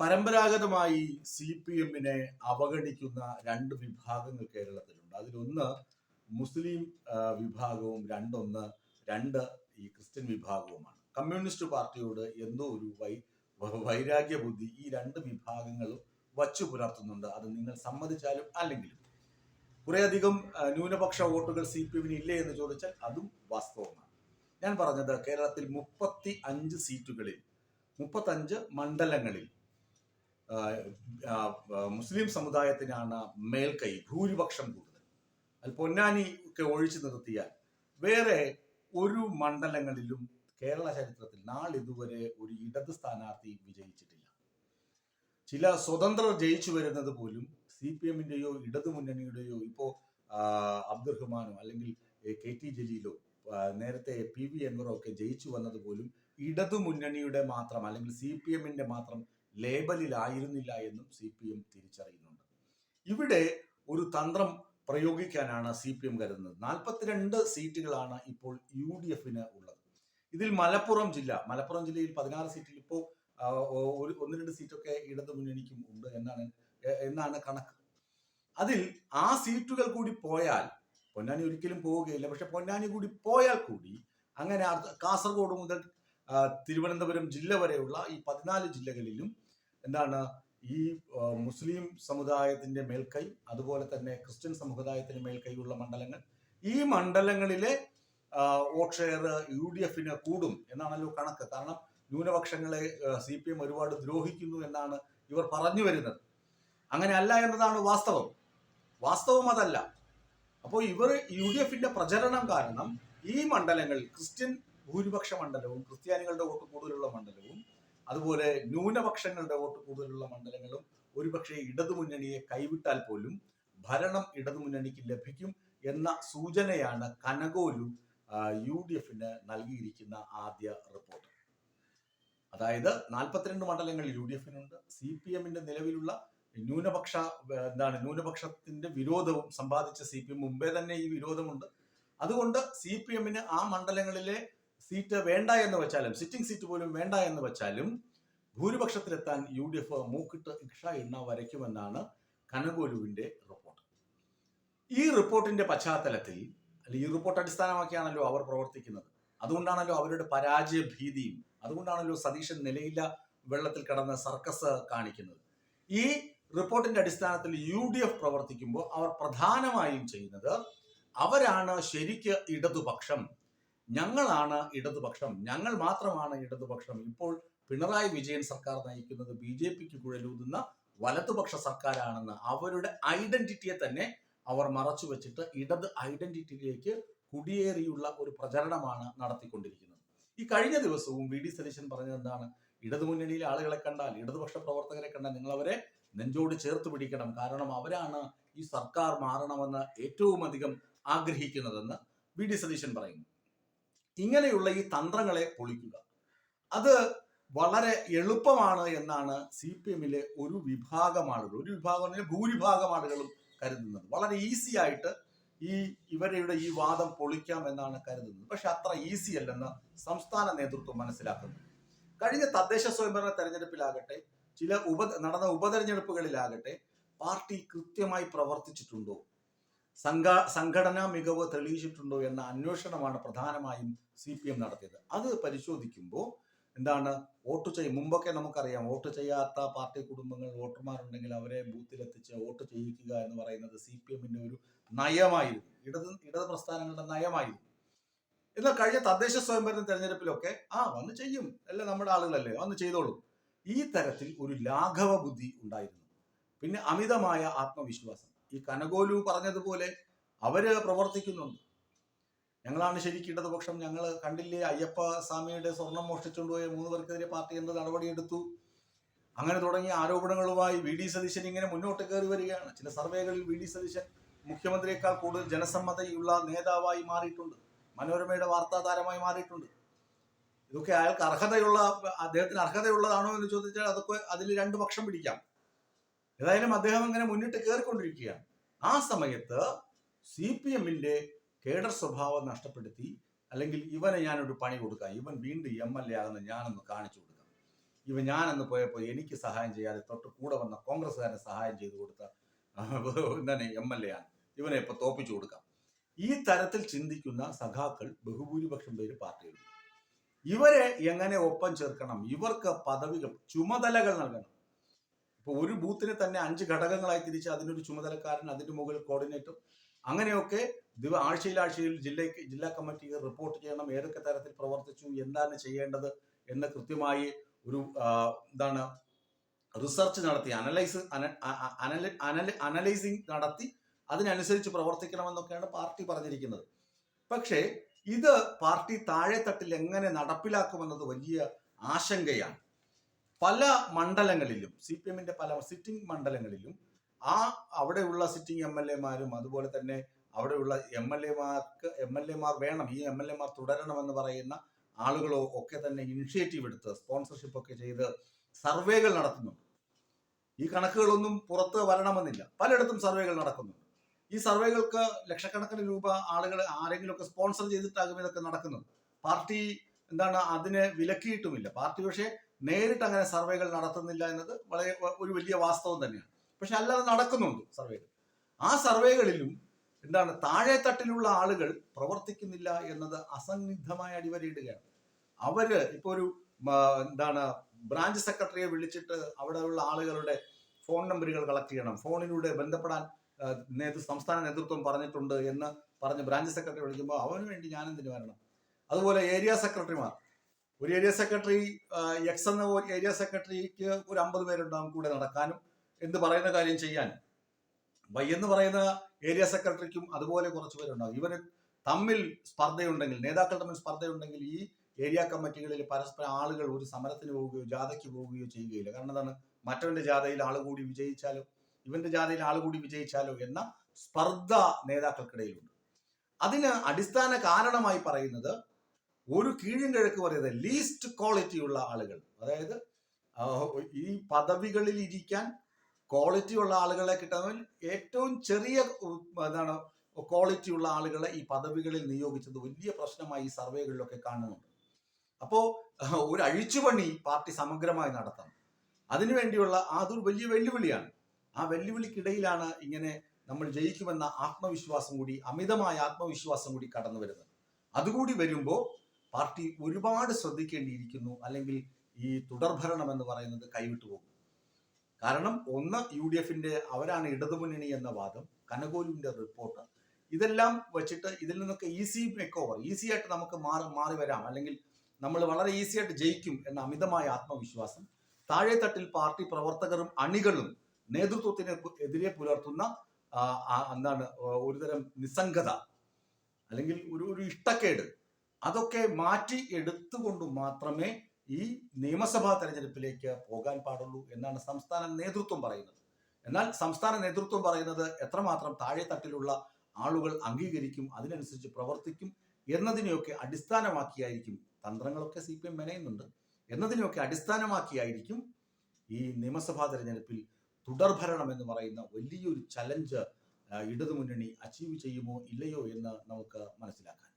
പരമ്പരാഗതമായി C P എമ്മിനെ അവഗണിക്കുന്ന രണ്ട് വിഭാഗങ്ങൾ കേരളത്തിലുണ്ട്. അതിലൊന്ന് മുസ്ലിം വിഭാഗവും രണ്ടൊന്ന് രണ്ട് ഈ ക്രിസ്ത്യൻ വിഭാഗവുമാണ്. കമ്മ്യൂണിസ്റ്റ് പാർട്ടിയോട് എന്തോ ഒരു വൈ വൈരാഗ്യ ബുദ്ധി ഈ രണ്ട് വിഭാഗങ്ങളും വച്ചു പുലർത്തുന്നുണ്ട്. അത് നിങ്ങൾ സമ്മതിച്ചാലും അല്ലെങ്കിലും. കുറേയധികം ന്യൂനപക്ഷ വോട്ടുകൾ സി പി എമ്മിന് ഇല്ലേ എന്ന് ചോദിച്ചാൽ അതും വാസ്തവമാണ്. ഞാൻ പറഞ്ഞത് കേരളത്തിൽ മുപ്പത്തി അഞ്ച് സീറ്റുകളിൽ മുപ്പത്തഞ്ച് മണ്ഡലങ്ങളിൽ മുസ്ലിം സമുദായത്തിനാണ് മേൽക്കൈ ഭൂരിപക്ഷം കൂടുതൽ. അത് പൊന്നാനി ഒക്കെ ഒഴിച്ചു നിർത്തിയാൽ വേറെ ഒരു മണ്ഡലങ്ങളിലും കേരള ചരിത്രത്തിൽ നാളിതുവരെ ഒരു ഇടത് സ്ഥാനാർത്ഥി വിജയിച്ചിട്ടില്ല. ചില സ്വതന്ത്രർ ജയിച്ചു വരുന്നത് പോലും സി പി എമ്മിന്റെയോ ഇടതു മുന്നണിയുടെയോ ഇപ്പോ അബ്ദുറഹ്മാനോ അല്ലെങ്കിൽ കെ ടി ജലീലോ നേരത്തെ പി വി എൻവറോ ഒക്കെ ജയിച്ചു വന്നത് പോലും ഇടതു മുന്നണിയുടെ മാത്രം അല്ലെങ്കിൽ സി പി എമ്മിന്റെ മാത്രം ലേബലിലായിരുന്നില്ല എന്നും സി പി എം തിരിച്ചറിയുന്നുണ്ട്. ഇവിടെ ഒരു തന്ത്രം പ്രയോഗിക്കാനാണ് സി പി എം കരുതുന്നത്. നാൽപ്പത്തിരണ്ട് സീറ്റുകളാണ് ഇപ്പോൾ യു ഡി എഫിന് ഉള്ളത്. ഇതിൽ മലപ്പുറം ജില്ല മലപ്പുറം ജില്ലയിൽ പതിനാറ് സീറ്റിൽ ഇപ്പോൾ ഒരു ഒന്ന് രണ്ട് സീറ്റൊക്കെ ഇടതു മുന്നണിക്കും ഉണ്ട് എന്നാണ് എന്നാണ് കണക്ക്. അതിൽ ആ സീറ്റുകൾ കൂടി പോയാൽ പൊന്നാനി ഒരിക്കലും പോവുകയില്ല. പക്ഷെ പൊന്നാനി കൂടി പോയാൽ കൂടി അങ്ങനെ കാസർഗോഡ് മുതൽ തിരുവനന്തപുരം ജില്ല വരെയുള്ള ഈ പതിനാല് ജില്ലകളിലും എന്താണ് ഈ മുസ്ലിം സമുദായത്തിന്റെ മേൽക്കൈ അതുപോലെ തന്നെ ക്രിസ്ത്യൻ സമുദായത്തിന് മേൽക്കൈയുള്ള മണ്ഡലങ്ങൾ. ഈ മണ്ഡലങ്ങളിലെ വോട്ട് ഷെയർ യു ഡി എഫിന് കൂടും എന്നാണല്ലോ കണക്ക്. കാരണം ന്യൂനപക്ഷങ്ങളെ സി പി എം ഒരുപാട് ദ്രോഹിക്കുന്നു എന്നാണ് ഇവർ പറഞ്ഞു വരുന്നത്. അങ്ങനെ അല്ല എന്നതാണ് വാസ്തവം. വാസ്തവം അതല്ല. അപ്പോൾ ഇവർ യു ഡി എഫിന്റെ പ്രചരണം കാരണം ഈ മണ്ഡലങ്ങളിൽ ക്രിസ്ത്യൻ ഭൂരിപക്ഷ മണ്ഡലവും ക്രിസ്ത്യാനികളുടെ വോട്ട് കൂടുതലുള്ള മണ്ഡലവും അതുപോലെ ന്യൂനപക്ഷങ്ങളുടെ വോട്ട് കൂടുതലുള്ള മണ്ഡലങ്ങളും ഒരുപക്ഷെ ഇടതുമുന്നണിയെ കൈവിട്ടാൽ പോലും ഭരണം ഇടതുമുന്നണിക്ക് ലഭിക്കും എന്ന സൂചനയാണ് കനകോലു യു ഡി എഫിന് നൽകിയിരിക്കുന്ന ആദ്യ റിപ്പോർട്ട് അതായത് നാൽപ്പത്തിരണ്ട് മണ്ഡലങ്ങൾ യു ഡി എഫിനുണ്ട് സി പി എമ്മിന്റെ നിലവിലുള്ള ന്യൂനപക്ഷ എന്താണ് ന്യൂനപക്ഷത്തിന്റെ വിരോധവും സമ്പാദിച്ച സി പി എം മുമ്പേ തന്നെ ഈ വിരോധമുണ്ട്. അതുകൊണ്ട് സി പി എമ്മിന് ആ മണ്ഡലങ്ങളിലെ സീറ്റ് വേണ്ട എന്ന് വെച്ചാലും സിറ്റിംഗ് സീറ്റ് പോലും വേണ്ട എന്ന് വെച്ചാലും ഭൂരിപക്ഷത്തിലെത്താൻ യു ഡി എഫ് മൂക്കിട്ട് ഇക്ഷ എണ്ണ വരയ്ക്കുമെന്നാണ് കനകോലുവിന്റെ റിപ്പോർട്ട്. ഈ റിപ്പോർട്ടിന്റെ പശ്ചാത്തലത്തിൽ അല്ലെങ്കിൽ ഈ റിപ്പോർട്ട് അടിസ്ഥാനമാക്കിയാണല്ലോ അവർ പ്രവർത്തിക്കുന്നത്. അതുകൊണ്ടാണല്ലോ അവരുടെ പരാജയ ഭീതിയും അതുകൊണ്ടാണല്ലോ സതീശൻ നിലയില്ല വെള്ളത്തിൽ കടന്ന് സർക്കസ് കാണിക്കുന്നത്. ഈ റിപ്പോർട്ടിന്റെ അടിസ്ഥാനത്തിൽ യു ഡി എഫ് പ്രവർത്തിക്കുമ്പോൾ അവർ പ്രധാനമായും ചെയ്യുന്നത് അവരാണ് ശരിക്ക് ഇടതുപക്ഷം. ഞങ്ങളാണ് ഇടതുപക്ഷം. ഞങ്ങൾ മാത്രമാണ് ഇടതുപക്ഷം. ഇപ്പോൾ പിണറായി വിജയൻ സർക്കാർ നയിക്കുന്നത് ബി ജെ പിക്ക് കുഴലൂതുന്ന വലതുപക്ഷ സർക്കാരാണെന്ന് അവരുടെ ഐഡന്റിറ്റിയെ തന്നെ അവർ മറച്ചു വെച്ചിട്ട് ഇടത് ഐഡന്റിറ്റിയിലേക്ക് കുടിയേറിയുള്ള ഒരു പ്രചരണമാണ് നടത്തിക്കൊണ്ടിരിക്കുന്നത്. ഈ കഴിഞ്ഞ ദിവസവും വി ഡി സതീശൻ പറഞ്ഞത് എന്താണ്? ഇടതുമുന്നണിയിലെ ആളുകളെ കണ്ടാൽ ഇടതുപക്ഷ പ്രവർത്തകരെ കണ്ടാൽ നിങ്ങൾ അവരെ നെഞ്ചോട് ചേർത്ത് പിടിക്കണം. കാരണം അവരാണ് ഈ സർക്കാർ മാറണമെന്ന് ഏറ്റവും അധികം ആഗ്രഹിക്കുന്നതെന്ന് വി ഡി സതീശൻ പറയുന്നു. ഇങ്ങനെയുള്ള ഈ തന്ത്രങ്ങളെ പൊളിക്കുക. അത് വളരെ എളുപ്പമാണ് എന്നാണ് സി പി എമ്മിലെ ഒരു വിഭാഗം ആളുകൾ ഒരു വിഭാഗം അല്ലെങ്കിൽ ഭൂരിഭാഗം ആളുകളും കരുതുന്നത്. വളരെ ഈസി ആയിട്ട് ഈ ഇവരുടെ ഈ വാദം പൊളിക്കാം എന്നാണ് കരുതുന്നത്. പക്ഷെ അത്ര ഈസി അല്ലെന്ന് സംസ്ഥാന നേതൃത്വം മനസ്സിലാക്കുന്നു. കഴിഞ്ഞ തദ്ദേശ സ്വയംഭരണ തെരഞ്ഞെടുപ്പിലാകട്ടെ ചില ഉപ നടന്ന ഉപതെരഞ്ഞെടുപ്പുകളിലാകട്ടെ പാർട്ടി കൃത്യമായി പ്രവർത്തിച്ചിട്ടുണ്ടോ? സംഘ സംഘടനാ മികവ് തെളിയിച്ചിട്ടുണ്ടോ എന്ന അന്വേഷണമാണ് പ്രധാനമായും സി പി എം നടത്തിയത്. അത് പരിശോധിക്കുമ്പോൾ എന്താണ്? വോട്ട് ചെയ്യും മുമ്പൊക്കെ നമുക്കറിയാം വോട്ട് ചെയ്യാത്ത പാർട്ടി കുടുംബങ്ങൾ വോട്ടർമാരുണ്ടെങ്കിൽ അവരെ ബൂത്തിലെത്തിച്ച് വോട്ട് ചെയ്യിക്കുക എന്ന് പറയുന്നത് സി പി എമ്മിന്റെ ഒരു നയമായിരുന്നു. ഇടത് ഇടത് പ്രസ്ഥാനങ്ങളുടെ നയമായിരുന്നു. എന്നാൽ കഴിഞ്ഞ തദ്ദേശ സ്വയംഭരണ തെരഞ്ഞെടുപ്പിലൊക്കെ ആ വന്ന് ചെയ്യും. അല്ല നമ്മുടെ ആളുകളല്ലേ വന്ന് ചെയ്തോളൂ. ഈ തരത്തിൽ ഒരു ലാഘവ ബുദ്ധി ഉണ്ടായിരുന്നു. പിന്നെ അമിതമായ ആത്മവിശ്വാസം. ഈ കനകോലു പറഞ്ഞതുപോലെ അവർ പ്രവർത്തിക്കുന്നുണ്ട്. ഞങ്ങളാണ് ശരിക്കും ഇടതുപക്ഷം ഞങ്ങൾ കണ്ടില്ലേ അയ്യപ്പ സ്വാമിയുടെ സ്വർണം മോഷ്ടിച്ചുകൊണ്ടുപോയ മൂന്ന് പേർക്കെതിരെ പാർട്ടി എന്ത് നടപടിയെടുത്തു? അങ്ങനെ തുടങ്ങിയ ആരോപണങ്ങളുമായി വി ഡി സതീശൻ ഇങ്ങനെ മുന്നോട്ട് കയറി വരികയാണ്. ചില സർവേകളിൽ വി ഡി സതീശൻ മുഖ്യമന്ത്രിയേക്കാൾ കൂടുതൽ ജനസമ്മതയുള്ള നേതാവായി മാറിയിട്ടുണ്ട്. മനോരമയുടെ വാർത്താ താരമായി മാറിയിട്ടുണ്ട്. ഇതൊക്കെ അയാൾക്ക് അർഹതയുള്ള അദ്ദേഹത്തിന് അർഹതയുള്ളതാണോ എന്ന് ചോദിച്ചാൽ അതൊക്കെ അതിൽ രണ്ട് പക്ഷം പിടിക്കാം. ഏതായാലും അദ്ദേഹം ഇങ്ങനെ മുന്നിട്ട് കയറിക്കൊണ്ടിരിക്കുകയാണ്. ആ സമയത്ത് സി പി എമ്മിന്റെ കേഡർ സ്വഭാവം നഷ്ടപ്പെടുത്തി അല്ലെങ്കിൽ ഇവനെ ഞാനൊരു പണി കൊടുക്കാം. ഇവൻ വീണ്ടും എം എൽ എ ആകുന്ന ഞാനൊന്ന് കാണിച്ചു കൊടുക്കാം. ഇവ ഞാനെന്ന് പോയപ്പോൾ എനിക്ക് സഹായം ചെയ്യാതെ തൊട്ട് കൂടെ വന്ന കോൺഗ്രസ്സുകാരന് സഹായം ചെയ്തു കൊടുത്ത എന്താണ് എം എൽ എ ആണ്. ഇവനെ ഇപ്പൊ തോപ്പിച്ചു കൊടുക്കാം. ഈ തരത്തിൽ ചിന്തിക്കുന്ന സഖാക്കൾ ബഹുഭൂരിപക്ഷം പേര് പാർട്ടിയിലുണ്ട് ഇവരെ എങ്ങനെ ഒപ്പം ചേർക്കണം? ഇവർക്ക് പദവികൾ ചുമതലകൾ നൽകണം. ഇപ്പൊ ഒരു ബൂത്തിനെ തന്നെ അഞ്ച് ഘടകങ്ങളായി തിരിച്ച് അതിനൊരു ചുമതലക്കാരൻ അതിന്റെ മുകളിൽ കോർഡിനേറ്റർ അങ്ങനെയൊക്കെ ദിവ ആഴ്ചയിൽ ആഴ്ചയിൽ ജില്ലയ്ക്ക് ജില്ലാ കമ്മിറ്റിക്ക് റിപ്പോർട്ട് ചെയ്യണം. ഏതൊക്കെ തരത്തിൽ പ്രവർത്തിച്ചു? എന്താണ് ചെയ്യേണ്ടത്? എന്ന് കൃത്യമായി ഒരു എന്താണ് റിസർച്ച് നടത്തി അനലൈസ് അനലൈസിങ് നടത്തി അതിനനുസരിച്ച് പ്രവർത്തിക്കണമെന്നൊക്കെയാണ് പാർട്ടി പറഞ്ഞിരിക്കുന്നത്. പക്ഷേ ഇത് പാർട്ടി താഴെത്തട്ടിൽ എങ്ങനെ നടപ്പിലാക്കുമെന്നത് വലിയ ആശങ്കയാണ്. പല മണ്ഡലങ്ങളിലും സി പി എമ്മിന്റെ പല സിറ്റിംഗ് മണ്ഡലങ്ങളിലും ആ അവിടെയുള്ള സിറ്റിംഗ് എം എൽ എമാരും അതുപോലെ തന്നെ അവിടെയുള്ള എം എൽ എമാർക്ക് എം എൽ എമാർ വേണം ഈ എം എൽ എമാർ തുടരണമെന്ന് പറയുന്ന ആളുകളോ ഒക്കെ തന്നെ ഇനിഷ്യേറ്റീവ് എടുത്ത് സ്പോൺസർഷിപ്പ് ഒക്കെ ചെയ്ത് സർവേകൾ നടത്തുന്നുണ്ട്. ഈ കണക്കുകളൊന്നും പുറത്ത് വരണമെന്നില്ല. പലയിടത്തും സർവേകൾ നടക്കുന്നുണ്ട്. ഈ സർവേകൾക്ക് ലക്ഷക്കണക്കിന് രൂപ ആളുകൾ ആരെങ്കിലുമൊക്കെ സ്പോൺസർ ചെയ്തിട്ടാകും ഇതൊക്കെ നടക്കുന്നത്. പാർട്ടി എന്താണ് അതിനെ വിലക്കിയിട്ടുമില്ല. പാർട്ടി പക്ഷേ നേരിട്ട് അങ്ങനെ സർവേകൾ നടത്തുന്നില്ല എന്നത് വളരെ ഒരു വലിയ വാസ്തവം തന്നെയാണ്. പക്ഷെ അല്ലാതെ നടക്കുന്നുണ്ട് സർവേകൾ. ആ സർവേകളിലും എന്താണ് താഴെ തട്ടിലുള്ള ആളുകൾ പ്രവർത്തിക്കുന്നില്ല എന്നത് അസന്നിഗ്ധമായ അടിവരയിടുകയാണ്. അവർ ഇപ്പൊ ഒരു എന്താണ് ബ്രാഞ്ച് സെക്രട്ടറിയെ വിളിച്ചിട്ട് അവിടെയുള്ള ആളുകളുടെ ഫോൺ നമ്പറുകൾ കളക്ട് ചെയ്യണം. ഫോണിലൂടെ ബന്ധപ്പെടാൻ നേതൃ സംസ്ഥാന നേതൃത്വം പറഞ്ഞിട്ടുണ്ട് എന്ന് പറഞ്ഞ് ബ്രാഞ്ച് സെക്രട്ടറി വിളിക്കുമ്പോൾ അവന് വേണ്ടി ഞാൻ എന്തിനു വരണം? അതുപോലെ ഏരിയ സെക്രട്ടറിമാർ. ഒരു ഏരിയ സെക്രട്ടറി എക്സ് എന്ന ഏരിയ സെക്രട്ടറിക്ക് ഒരു അമ്പത് പേരുണ്ടാവും കൂടെ നടക്കാനും എന്ത് പറയുന്ന കാര്യം ചെയ്യാനും. വൈ എന്ന് പറയുന്ന ഏരിയ സെക്രട്ടറിക്കും അതുപോലെ കുറച്ച് പേരുണ്ടാവും. ഇവർ തമ്മിൽ സ്പർദ്ധയുണ്ടെങ്കിൽ നേതാക്കൾ തമ്മിൽ സ്പർദ്ധയുണ്ടെങ്കിൽ ഈ ഏരിയ കമ്മിറ്റികളിൽ പരസ്പരം ആളുകൾ ഒരു സമരത്തിന് പോവുകയോ ജാഥയ്ക്ക് പോവുകയോ ചെയ്യുകയില്ല. കാരണം എന്താണ്? മറ്റവന്റെ ജാഥയിൽ ആൾ കൂടി വിജയിച്ചാലോ? ഇവന്റെ ജാഥയിൽ ആൾ കൂടി വിജയിച്ചാലോ എന്ന സ്പർദ്ധ നേതാക്കൾക്കിടയിലുണ്ട്. അതിന് അടിസ്ഥാന കാരണമായി പറയുന്നത് ഒരു കീഴും കിഴക്ക് പറയുന്നത് ലീസ്റ്റ് ക്വാളിറ്റി ഉള്ള ആളുകൾ. അതായത് ഈ പദവികളിൽ ഇരിക്കാൻ ക്വാളിറ്റി ഉള്ള ആളുകളെ കിട്ടാൻ ഏറ്റവും ചെറിയ എന്താണ് ക്വാളിറ്റി ഉള്ള ആളുകളെ ഈ പദവികളിൽ നിയോഗിച്ചത് വലിയ പ്രശ്നമായി ഈ സർവേകളിലൊക്കെ കാണുന്നുണ്ട്. അപ്പോ ഒരു അഴിച്ചുപണി പാർട്ടി സമഗ്രമായി നടത്തണം. അതിനുവേണ്ടിയുള്ള അതൊരു വലിയ വെല്ലുവിളിയാണ്. ആ വെല്ലുവിളിക്കിടയിലാണ് ഇങ്ങനെ നമ്മൾ ജയിക്കുമെന്ന ആത്മവിശ്വാസം കൂടി അമിതമായ ആത്മവിശ്വാസം കൂടി കടന്നു വരുന്നത്. അതുകൂടി വരുമ്പോൾ പാർട്ടി ഒരുപാട് ശ്രദ്ധിക്കേണ്ടിയിരിക്കുന്നു. അല്ലെങ്കിൽ ഈ തുടർഭരണം എന്ന് പറയുന്നത് കൈവിട്ടു പോകും. കാരണം ഒന്ന് യു ഡി എഫിന്റെ അവരാണ് ഇടതുമുന്നണി എന്ന വാദം കനകോലിന്റെ റിപ്പോർട്ട്. ഇതെല്ലാം വെച്ചിട്ട് ഇതിൽ നിന്നൊക്കെ ഈസി മേക്ക് ഓവർ ഈസി ആയിട്ട് നമുക്ക് മാറി മാറി വരാം. അല്ലെങ്കിൽ നമ്മൾ വളരെ ഈസി ആയിട്ട് ജയിക്കും എന്ന അമിതമായ ആത്മവിശ്വാസം താഴെത്തട്ടിൽ പാർട്ടി പ്രവർത്തകരും അണികളും നേതൃത്വത്തിന് എതിരെ പുലർത്തുന്ന എന്താണ് ഒരുതരം നിസ്സംഗത അല്ലെങ്കിൽ ഒരു ഒരു ഇഷ്ടക്കേട് അതൊക്കെ മാറ്റി എടുത്തുകൊണ്ട് മാത്രമേ ഈ നിയമസഭാ തെരഞ്ഞെടുപ്പിലേക്ക് പോകാൻ പാടുള്ളൂ എന്നാണ് സംസ്ഥാന നേതൃത്വം പറയുന്നത്. എന്നാൽ സംസ്ഥാന നേതൃത്വം പറയുന്നത് എത്രമാത്രം താഴെ തട്ടിലുള്ള ആളുകൾ അംഗീകരിക്കും അതിനനുസരിച്ച് പ്രവർത്തിക്കും എന്നതിനെയൊക്കെ അടിസ്ഥാനമാക്കിയായിരിക്കും തന്ത്രങ്ങളൊക്കെ സി പി എം മെനയുന്നുണ്ട്. എന്നതിനെയൊക്കെ അടിസ്ഥാനമാക്കിയായിരിക്കും ഈ നിയമസഭാ തെരഞ്ഞെടുപ്പിൽ തുടർഭരണം എന്ന് പറയുന്ന വലിയൊരു ചലഞ്ച് ഇടതുമുന്നണി അച്ചീവ് ചെയ്യുമോ ഇല്ലയോ എന്ന് നമുക്ക് മനസ്സിലാക്കാം